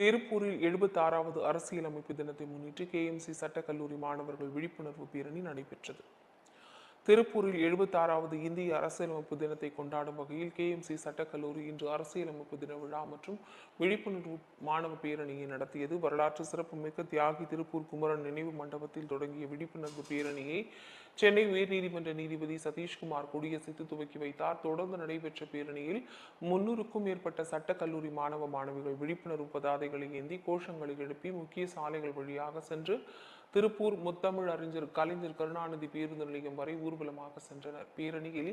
திருப்பூரில் எழுபத்தாறாவது அரசியலமைப்பு தினத்தை முன்னிட்டு கேஎம்சி சட்டக்கல்லூரி மாணவர்கள் விழிப்புணர்வு பேரணி நடைபெற்றது. திருப்பூரில் எழுபத்தாறாவது இந்திய அரசியலமைப்பு தினத்தை கொண்டாடும் வகையில் கேஎம்சி சட்டக்கல்லூரி இன்று அரசியலமைப்பு தின விழா மற்றும் விழிப்புணர்வு மாணவ பேரணியை நடத்தியது. வரலாற்று சிறப்புமிக்க தியாகி திருப்பூர் குமரன் நினைவு மண்டபத்தில் தொடங்கிய விழிப்புணர்வு பேரணியை சென்னை உயர்நீதிமன்ற நீதிபதி சதீஷ்குமார் கொடியசைத்து துவக்கி வைத்தார். தொடர்ந்து நடைபெற்ற பேரணியில் முன்னூறுக்கும் மேற்பட்ட சட்டக்கல்லூரி மாணவ மாணவிகள் விழிப்புணர்வு பதாதைகளை ஏந்தி கோஷங்களை எழுப்பி முக்கிய சாலைகள் வழியாக சென்று திருப்பூர் முத்தமிழ் அறிஞர் கலைஞர் கருணாநிதி பேருந்து நிலையம் வரை ஊர்வலமாக சென்றனர். பேரணியில்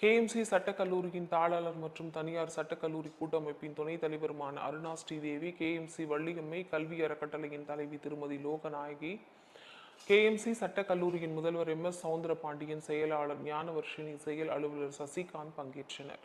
கேஎம்சி சட்டக்கல்லூரியின் தாளாளர் மற்றும் தனியார் சட்டக்கல்லூரி கூட்டமைப்பின் துணைத் தலைவருமான அருணா ஸ்ரீதேவி கேஎம்சி வள்ளியம்மை கல்வி அறக்கட்டளையின் தலைவி திருமதி லோகநாயகி கேஎம்சி சட்டக்கல்லூரியின் முதல்வர் எம் எஸ் சவுந்தரபாண்டியன் செயலாளர் ஞானவர்ஷினி செயல் அலுவலர் சசிகாந்த் பங்கேற்றனர்.